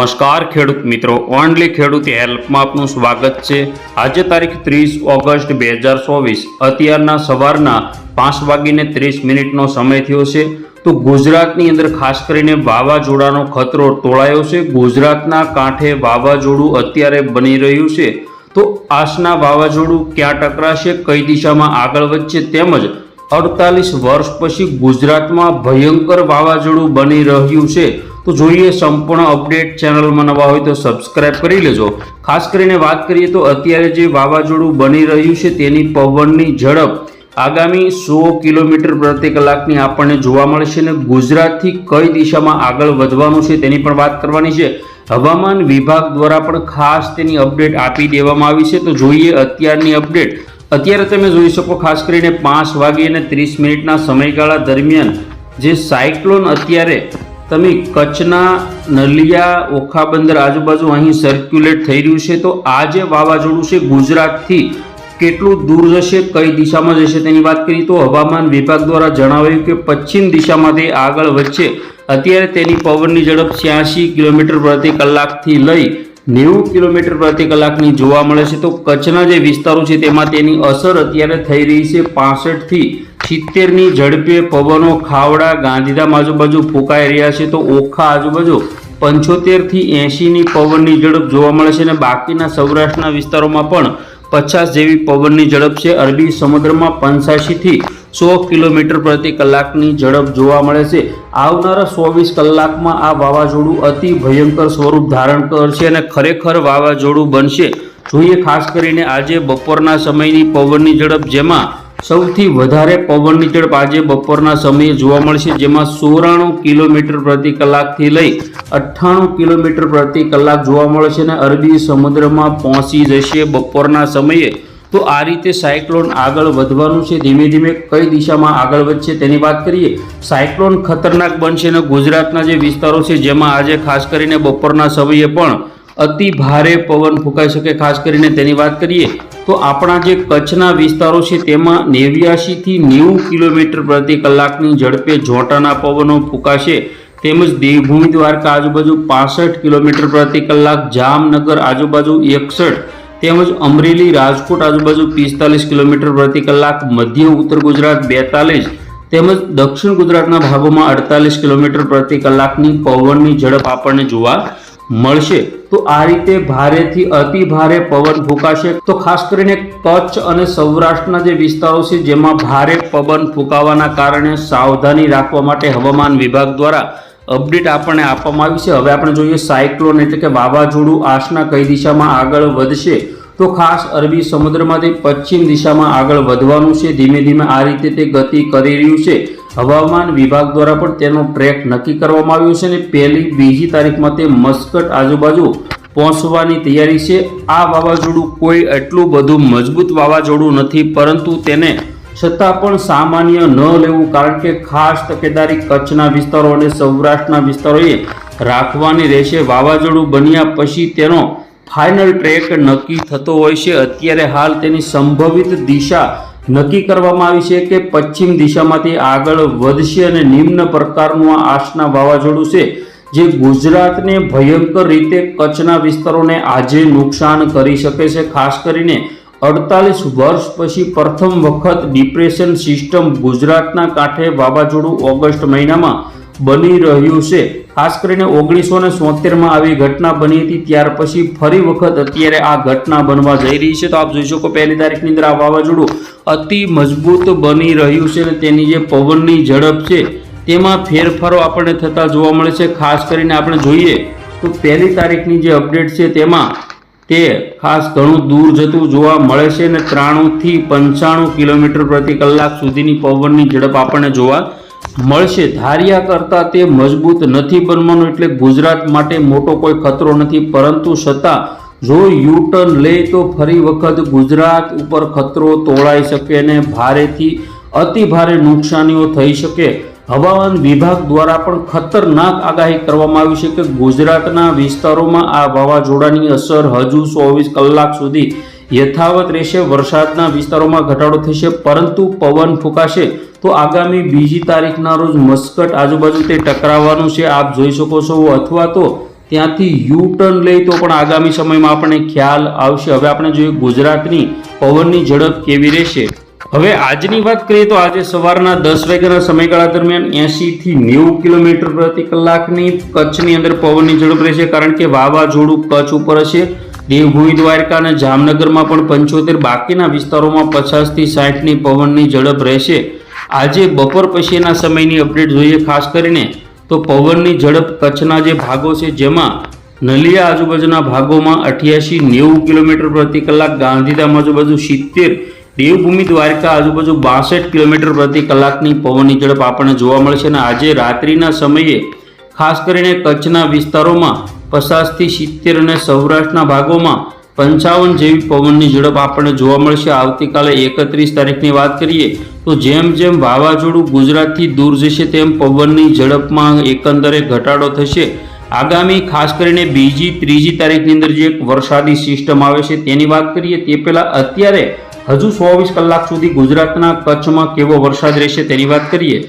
નમસ્કાર ખેડૂત મિત્રો ઓનલી ખેડૂત હેલ્પમાં આપનું સ્વાગત છે. આજે તારીખ ત્રીસ ઓગસ્ટ બે હજાર ચોવીસ. અત્યારના સવારના પાંચ વાગીને ત્રીસ મિનિટનો સમય થયો છે. તો ગુજરાતની અંદર ખાસ કરીને વાવાઝોડાનો ખતરો તોળાયો છે. ગુજરાતના કાંઠે વાવાઝોડું અત્યારે બની રહ્યું છે. તો આસના વાવાઝોડું ક્યાં ટકરાશે, કઈ દિશામાં આગળ વધશે તેમજ અડતાલીસ વર્ષ પછી ગુજરાતમાં ભયંકર વાવાઝોડું બની રહ્યું છે. તો જોઈએ સંપૂર્ણ અપડેટ ચેનલમાં નવા હોય તો સબસ્ક્રાઇબ કરી લેજો. ખાસ કરીને વાત કરીએ તો અત્યારે જે વાવાઝોડું બની રહ્યું છે તેની પવનની ઝડપ આગામી સો કિલોમીટર પ્રતિ કલાકની આપણને જોવા મળશે અને ગુજરાતથી કઈ દિશામાં આગળ વધવાનું છે તેની પણ વાત કરવાની છે. હવામાન વિભાગ દ્વારા પણ ખાસ તેની અપડેટ આપી દેવામાં આવી છે. તો જોઈએ અત્યારની અપડેટ. અત્યારે તમે જોઈ શકો ખાસ કરીને પાંચ વાગે અને ત્રીસ મિનિટના સમયગાળા દરમિયાન જે સાયક્લોન અત્યારે તમે કચ્છના નલિયા, ઓખાબંદર આજુબાજુ અહીં સર્ક્યુલેટ થઈ રહ્યું છે, તો આ જે વાવાઝોડું છે ગુજરાતથી કેટલું દૂર જશે, કઈ દિશામાં જશે તેની વાત કરીએ તો હવામાન વિભાગ દ્વારા જણાવ્યું કે પશ્ચિમ દિશામાં તે આગળ વધશે. અત્યારે તેની પવનની ઝડપ છ્યાસી કિલોમીટર પ્રતિ કલાકથી લઈ નેવું કિલોમીટર પ્રતિ કલાકની જોવા મળે છે. તો કચ્છના જે વિસ્તારો છે તેમાં તેની અસર અત્યારે થઈ રહી છે પાસઠથી સિત્તેરની ઝડપે પવનો ખાવડા ગાંધીધામ આજુબાજુ ફૂંકાઈ રહ્યા છે તો ઓખા આજુબાજુ પંચોતેરથી એંશીની પવનની ઝડપ જોવા મળે છે અને બાકીના સૌરાષ્ટ્રના વિસ્તારોમાં પણ પચાસ જેવી પવનની ઝડપ છે. અરબી સમુદ્રમાં પંચ્યાસીથી સો કિલોમીટર પ્રતિ કલાકની ઝડપ જોવા મળે છે. આવનારા ચોવીસ કલાકમાં આ વાવાઝોડું અતિ ભયંકર સ્વરૂપ ધારણ કરશે અને ખરેખર વાવાઝોડું બનશે. જોઈએ, ખાસ કરીને આજે બપોરના સમયની પવનની ઝડપ જેમાં સૌથી વધારે પવનની ઝડપ આજે બપોરના સમયે જોવા મળશે, જેમાં સોરાણું કિલોમીટર પ્રતિ કલાકથી લઈ અઠ્ઠાણું કિલોમીટર પ્રતિ કલાક જોવા મળશે અને અરબી સમુદ્રમાં પહોંચી જશે બપોરના સમયે. તો આ રીતે સાયક્લોન આગળ વધવાનું છે. ધીમે ધીમે કઈ દિશામાં આગળ વધશે તેની વાત કરીએ. સાયક્લોન ખતરનાક બનશે અને ગુજરાતના જે વિસ્તારો છે, જેમાં આજે ખાસ કરીને બપોરના સમયે પણ અતિ ભારે પવન ફૂંકાઈ શકે, ખાસ કરીને તેની વાત કરીએ. તો આપણા જે કચ્છના વિસ્તારો છે તેમાં નેવ્યાસીથી નેવું કિલોમીટર પ્રતિ કલાકની ઝડપે જોટાના પવનો ફૂંકાશે. તેમજ દેવભૂમિ દ્વારકા આજુબાજુ પાસઠ કિલોમીટર પ્રતિ કલાક, જામનગર આજુબાજુ એકસઠ, તેમજ અમરેલી રાજકોટ આજુબાજુ પિસ્તાલીસ કિલોમીટર પ્રતિ કલાક, મધ્ય ઉત્તર ગુજરાત બેતાલીસ, તેમજ દક્ષિણ ગુજરાતના ભાગોમાં અડતાલીસ કિલોમીટર પ્રતિ કલાકની પવનની ઝડપ આપણને જોવા મળશે. તો આ રીતે ભારેથી અતિ ભારે પવન ફૂંકાશે. તો ખાસ કરીને કચ્છ અને સૌરાષ્ટ્રના જે વિસ્તારો છે, જેમાં ભારે પવન ફૂંકાવાના કારણે સાવધાની રાખવા માટે હવામાન વિભાગ દ્વારા અપડેટ આપણને આપવામાં આવી છે. હવે આપણે જોઈએ સાયક્લોન એટલે કે વાવાઝોડું આસના કઈ દિશામાં આગળ વધશે. તો ખાસ અરબી સમુદ્રમાંથી પશ્ચિમ દિશામાં આગળ વધવાનું છે. ધીમે ધીમે આ રીતે તે ગતિ કરી રહ્યું છે. હવામાન વિભાગ દ્વારા પણ તેનો ટ્રેક નક્કી કરવામાં આવ્યો છે અને પહેલી, બીજી તારીખમાં તે મસ્કટ આજુબાજુ પહોંચવાની તૈયારી છે. આ વાવાઝોડું કોઈ એટલું બધું મજબૂત વાવાઝોડું નથી, પરંતુ તેને છતાં પણ સામાન્ય ન લેવું, કારણ કે ખાસ તકેદારી કચ્છના વિસ્તારો અને સૌરાષ્ટ્રના વિસ્તારોએ રાખવાની રહેશે. વાવાઝોડું બન્યા પછી તેનો ફાઇનલ ટ્રેક નક્કી થતો હોય છે. અત્યારે હાલ તેની સંભવિત દિશા નક્કી કરવામાં આવી છે કે પશ્ચિમ દિશામાંથી આગળ વધશે અને નિમ્ન પ્રકારનું આ આસના વાવાઝોડું છે, જે ગુજરાતને ભયંકર રીતે કચ્છના વિસ્તારોને આજે નુકસાન કરી શકે છે. ખાસ કરીને અડતાલીસ વર્ષ પછી પ્રથમ વખત ડિપ્રેશન સિસ્ટમ ગુજરાતના કાંઠે વાવાઝોડું ઓગસ્ટ મહિનામાં બની રહ્યું છે. ખાસ કરીને ઓગણીસો ને સોતેરમાં આવી ઘટના બની હતી, ત્યાર પછી ફરી વખત અત્યારે આ ઘટના બનવા જઈ રહી છે. તો આપ જોઈ શકો પહેલી તારીખની અંદર આ વાવાઝોડું અતિ મજબૂત બની રહ્યું છે અને તેની જે પવનની ઝડપ છે, તેમાં ફેરફારો આપણને થતા જોવા મળે છે. ખાસ કરીને આપણે જોઈએ તો પહેલી તારીખની જે અપડેટ છે તેમાં તે ખાસ ઘણું દૂર જતું જોવા મળે છે અને ત્રાણુંથી પંચાણું કિલોમીટર પ્રતિ કલાક સુધીની પવનની ઝડપ આપણને જોવા મળશે. ધાર્યા કરતાં તે મજબૂત નથી બનવાનું એટલે ગુજરાત માટે મોટો કોઈ ખતરો નથી. પરંતુ છતાં, જો યુ ટર્ન લે તો ફરી વખત ગુજરાત ઉપર ખતરો તોળાઈ શકે અને ભારેથી અતિ ભારે નુકસાનીઓ થઈ શકે. હવામાન વિભાગ દ્વારા પણ ખતરનાક આગાહી કરવામાં આવી છે કે ગુજરાતના વિસ્તારોમાં આ વાવાઝોડાની અસર હજુ ચોવીસ કલાક સુધી યથાવત રહેશે, વરસાદના વિસ્તારોમાં ઘટાડો થશે, પરંતુ પવન ફૂંકાશે. તો આગામી બીજી તારીખના રોજ મસ્કટ આજુબાજુ તે ટકરાવવાનું છે, આપ જોઈ શકો છો. અથવા તો ત્યાંથી યુ ટર્ન લઈ તો પણ આગામી સમયમાં આપણને ખ્યાલ આવશે. હવે આપણે જોઈએ ગુજરાતની પવનની ઝડપ કેવી રહેશે. હવે આજની વાત કરીએ તો આજે સવારના દસ વાગ્યાના સમયગાળા દરમિયાન એંશી થી નેવું કિલોમીટર પ્રતિ કલાકની કચ્છની અંદર પવનની ઝડપ રહેશે, કારણ કે વાવાઝોડું કચ્છ ઉપર હશે. દેવભૂમિ દ્વારકા અને જામનગરમાં પણ પંચોતેર બાકીના વિસ્તારોમાં પચાસથી સાઠની પવનની ઝડપ રહેશે. આજે બપોર પછીના સમયની અપડેટ જોઈએ ખાસ કરીને તો પવનની ઝડપ કચ્છના જે ભાગો છે જેમાં નલિયા આજુબાજુના ભાગોમાં અઠ્યાસી નેવું કિલોમીટર પ્રતિ કલાક, ગાંધીધામ આજુબાજુ સિત્તેર, દેવભૂમિ દ્વારકા આજુબાજુ બાસઠ કિલોમીટર પ્રતિ કલાકની પવનની ઝડપ આપણને જોવા મળશે. અને આજે રાત્રિના સમયે ખાસ કરીને કચ્છના વિસ્તારોમાં પચાસથી સિત્તેર અને સૌરાષ્ટ્રના ભાગોમાં પંચાવન જેવી પવનની ઝડપ આપણને જોવા મળશે. આવતીકાલે એકત્રીસ તારીખની વાત કરીએ તો જેમ જેમ વાવાઝોડું ગુજરાતથી દૂર જશે, તેમ પવનની ઝડપમાં એકંદરે ઘટાડો થશે. આગામી ખાસ કરીને બીજી, ત્રીજી તારીખની અંદર જે એક વરસાદી સિસ્ટમ આવે છે તેની વાત કરીએ, તે પહેલાં અત્યારે હજુ ચોવીસ કલાક સુધી ગુજરાતના કચ્છમાં કેવો વરસાદ રહેશે તેની વાત કરીએ.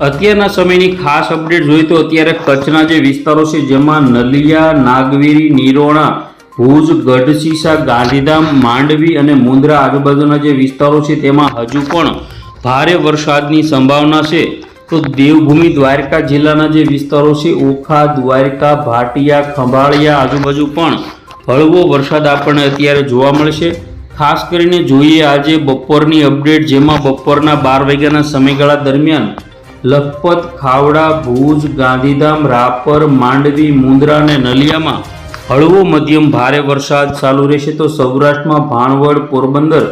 અત્યારના સમયની ખાસ અપડેટ જોઈએ તો અત્યારે કચ્છના જે વિસ્તારો છે, જેમાં નલિયા, નાગવીરી, નિરોણા, ભુજ ગઢસીસા ગાંધીધામ, માંડવી અને મુંદ્રા આજુબાજુના જે વિસ્તારો છે, તેમાં હજુ પણ ભારે વરસાદની સંભાવના છે. તો દેવભૂમિ, દ્વારકા જિલ્લાના જે વિસ્તારો છે, ઓખા, દ્વારકા, ભાટિયા, ખંભાળિયા આજુબાજુ પણ હળવો વરસાદ આપણને અત્યારે જોવા મળશે. ખાસ કરીને જોઈએ આજે બપોરની અપડેટ, જેમાં બપોરના બાર વાગ્યાના સમયગાળા દરમિયાન લખપત, ખાવડા, ભુજ, ગાંધીધામ, રાપર, માંડવી, મુંદ્રા અને નલિયામાં હળવો મધ્યમ ભારે વરસાદ ચાલુ રહેશે તો સૌરાષ્ટ્રમાં ભાણવડ, પોરબંદર,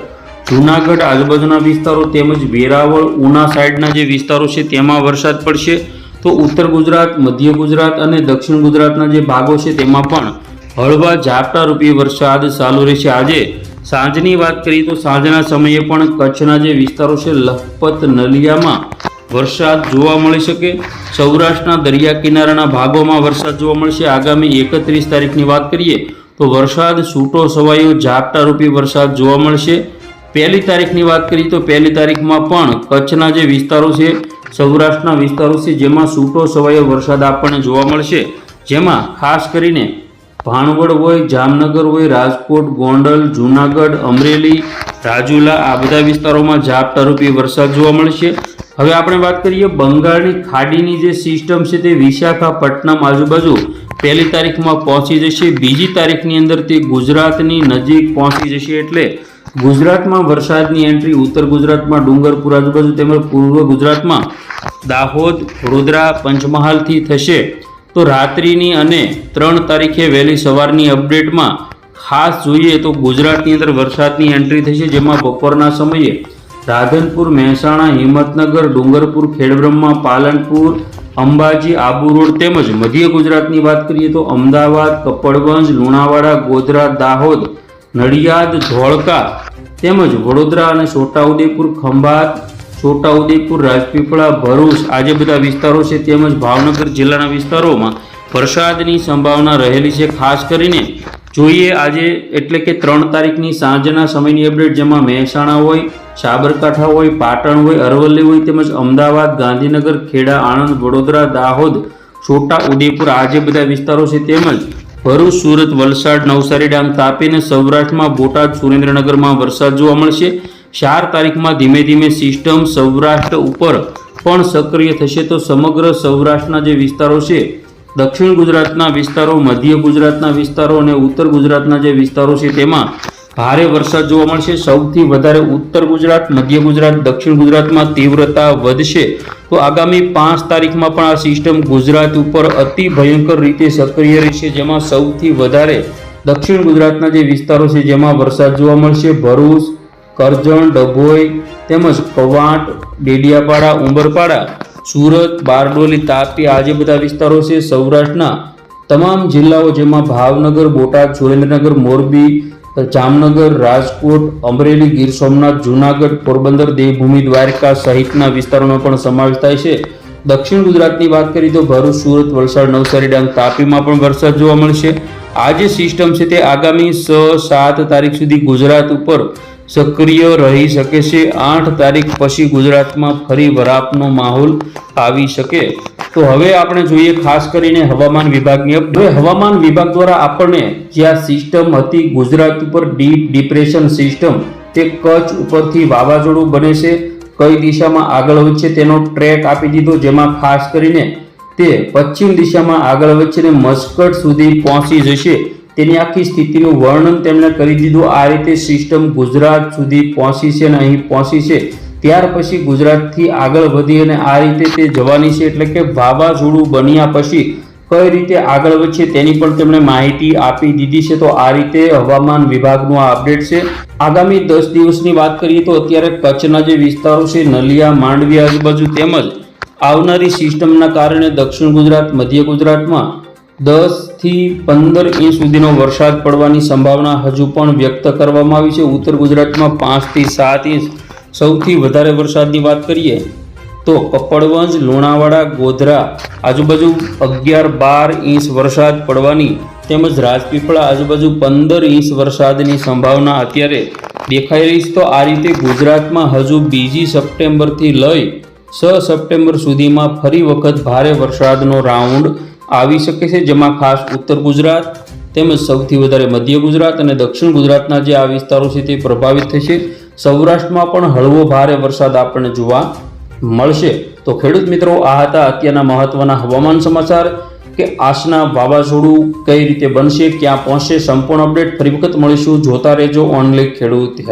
જૂનાગઢ, આજુબાજુના વિસ્તારો તેમજ વેરાવળ, ઉના સાઈડના જે વિસ્તારો છે તેમાં વરસાદ પડશે. તો ઉત્તર ગુજરાત, મધ્ય ગુજરાત અને દક્ષિણ ગુજરાતના જે ભાગો છે તેમાં પણ હળવા ઝાપટા રૂપી વરસાદ ચાલુ રહેશે. આજે સાંજની વાત કરીએ તો સાંજના સમયે પણ કચ્છના જે વિસ્તારો છે લખપત, નલિયામાં વરસાદ જોવા મળી શકે? સૌરાષ્ટ્રના દરિયા કિનારાના ભાગોમાં વરસાદ જોવા મળશે. આગામી એકત્રીસ તારીખની વાત કરીએ તો વરસાદ છૂટો સવાયો ઝાપટા રૂપી વરસાદ જોવા મળશે. પહેલી તારીખની વાત કરીએ તો પહેલી તારીખમાં પણ કચ્છના જે વિસ્તારો છે, સૌરાષ્ટ્રના વિસ્તારો છે, જેમાં છૂટો સવાયો વરસાદ આપણને જોવા મળશે. જેમાં ખાસ કરીને ભાણવડ હોય, જામનગર હોય, રાજકોટ, ગોંડલ, જૂનાગઢ, અમરેલી, રાજુલા આ બધા વિસ્તારોમાં ઝાપટારૂપી વરસાદ જોવા મળશે. હવે આપણે વાત કરીએ બંગાળની ખાડીની જે સિસ્ટમ છે તે વિશાખાપટ્ટનમ આજુબાજુ. પહેલી તારીખમાં પહોંચી જશે, બીજી તારીખની અંદર તે ગુજરાતની નજીક પહોંચી જશે એટલે ગુજરાતમાં વરસાદની એન્ટ્રી ઉત્તર ગુજરાતમાં, ડુંગરપુર આજુબાજુ તેમજ પૂર્વ ગુજરાતમાં દાહોદ, વડોદરા, પંચમહાલથી થશે. તો રાત્રિની અને ત્રણ તારીખે વહેલી સવારની અપડેટમાં ખાસ જોઈએ તો ગુજરાતની અંદર વરસાદની એન્ટ્રી થશે, જેમાં બપોરના સમયે રાધનપુર, મહેસાણા, હિંમતનગર, ડુંગરપુર, ખેડબ્રહ્મા, પાલનપુર, અંબાજી, આબુ રોડ તેમજ મધ્ય ગુજરાતની વાત કરીએ તો અમદાવાદ, કપડવંજ, લુણાવાડા, ગોધરા, દાહોદ, નડિયાદ, ધોળકા તેમજ વડોદરા અને છોટાઉદેપુર, ખંભાત, છોટાઉદેપુર, રાજપીપળા, ભરૂચ આ જે બધા વિસ્તારો છે તેમજ ભાવનગર જિલ્લાના વિસ્તારોમાં વરસાદની સંભાવના રહેલી છે, ખાસ કરીને જોઈએ આજે એટલે કે ત્રણ તારીખની સાંજના સમયની અપડેટ, જેમાં મહેસાણા હોય, સાબરકાંઠા હોય, પાટણ હોય, અરવલ્લી હોય તેમજ અમદાવાદ, ગાંધીનગર, ખેડા, આણંદ, વડોદરા, દાહોદ, છોટા ઉદેપુર આ જે બધા વિસ્તારો છે તેમજ ભરૂચ, સુરત, વલસાડ, નવસારી, ડાંગ તાપી અને સૌરાષ્ટ્રમાં બોટાદ, સુરેન્દ્રનગરમાં વરસાદ જોવા મળશે. ચાર તારીખમાં ધીમે ધીમે સિસ્ટમ સૌરાષ્ટ્ર ઉપર પણ સક્રિય થશે. તો સમગ્ર સૌરાષ્ટ્રના જે વિસ્તારો છે દક્ષિણ ગુજરાતના વિસ્તારો, મધ્ય ગુજરાતના વિસ્તારો અને ઉત્તર ગુજરાતના જે વિસ્તારો છે, તેમાં ભારે વરસાદ જોવા મળશે. સૌથી વધારે ઉત્તર ગુજરાત, મધ્ય ગુજરાત, દક્ષિણ ગુજરાતમાં તીવ્રતા વધશે. તો આગામી પાંચ તારીખમાં પણ આ સિસ્ટમ ગુજરાત ઉપર અતિ ભયંકર રીતે સક્રિય રહેશે, જેમાં સૌથી વધારે દક્ષિણ ગુજરાતના જે વિસ્તારો છે, જેમાં વરસાદ જોવા મળશે. ભરૂચ, કરજણ, ડભોઈ, તેમજ કવાંટ, ડેડિયાપાડા, ઉંબરપાડા સુરત, બારડોલી, તાપી આ જે બધા વિસ્તારો છે સૌરાષ્ટ્રના તમામ જિલ્લાઓ જેમાં ભાવનગર, બોટાદ, સુરેન્દ્રનગર, મોરબી, જામનગર, રાજકોટ, અમરેલી, ગીર સોમનાથ, જૂનાગઢ, પોરબંદર, દેવભૂમિ, દ્વારકા સહિતના વિસ્તારોનો પણ સમાવેશ થાય છે. દક્ષિણ ગુજરાતની વાત કરીએ તો ભરૂચ, સુરત, વલસાડ, નવસારી, ડાંગ, તાપીમાં પણ વરસાદ જોવા મળશે. આ જે સિસ્ટમ છે તે આગામી છ સાત તારીખ સુધી ગુજરાત ઉપર સક્રિય રહી શકે છે. આઠ તારીખ પછી ગુજરાતમાં ફરી વરાપનો માહોલ આવી શકે. તો હવે આપણે જોઈએ ખાસ કરીને હવામાન વિભાગની હવે હવામાન વિભાગ દ્વારા આપણને જે આ સિસ્ટમ હતી ગુજરાત ઉપર ડીપ ડિપ્રેશન સિસ્ટમ, તે કચ્છ ઉપરથી વાવાઝોડું બને છે. કઈ દિશામાં આગળ વધશે તેનો ટ્રેક આપી દીધો, જેમાં ખાસ કરીને તે પશ્ચિમ દિશામાં આગળ વધશે અને મસ્કટ સુધી પહોંચી જશે. તેની આખી સ્થિતિનું વર્ણન તેમણે કરી દીધું. આ રીતે સિસ્ટમ ગુજરાત સુધી પહોંચી છે અને અહીં પહોંચી છે. ત્યાર પછી ગુજરાતથી આગળ વધી અને આ રીતે તે જવાની છે એટલે કે વાવાઝોડું બન્યા પછી કઈ રીતે આગળ વધશે તેની પણ તેમણે માહિતી આપી દીધી છે. તો આ રીતે હવામાન વિભાગનું આ અપડેટ છે. આગામી દસ દિવસની વાત કરીએ તો અત્યારે કચ્છના જે વિસ્તારો છે, નલિયા, માંડવી આજુબાજુ તેમજ આવનારી સિસ્ટમના કારણે દક્ષિણ ગુજરાત, મધ્ય ગુજરાતમાં દસ થી પંદર ઇંચ સુધીનો વરસાદ પડવાની સંભાવના હજુ પણ વ્યક્ત કરવામાં આવી છે. ઉત્તર ગુજરાતમાં પાંચથી સાત ઇંચ સૌથી વધારે વરસાદની વાત કરીએ તો કપડવંજ લુણાવાડા, ગોધરા આજુબાજુ અગિયાર બાર ઇંચ વરસાદ પડવાની તેમજ રાજપીપળા આજુબાજુ પંદર ઇંચ વરસાદની સંભાવના અત્યારે દેખાઈ રહી છે. તો આ રીતે ગુજરાતમાં હજુ બીજી સપ્ટેમ્બરથી લઈ છ સપ્ટેમ્બર સુધીમાં ફરી વખત ભારે વરસાદનો રાઉન્ડ આવી શકે છે, જેમાં ખાસ ઉત્તર ગુજરાત તેમજ સૌથી વધારે મધ્ય ગુજરાત અને દક્ષિણ ગુજરાતના જે આ વિસ્તારો છે તે પ્રભાવિત થશે. સૌરાષ્ટ્રમાં પણ હળવો ભારે વરસાદ આપણને જોવા મળશે. તો ખેડૂત મિત્રો, આ હતા અત્યારના મહત્વના હવામાન સમાચાર કે આસના વાવાઝોડું કઈ રીતે બનશે, ક્યાં પહોંચશે, સંપૂર્ણ અપડેટ ફરી વખત મળીશું. જોતા રહેજો ઓનલી ખેડૂત હેલ્પ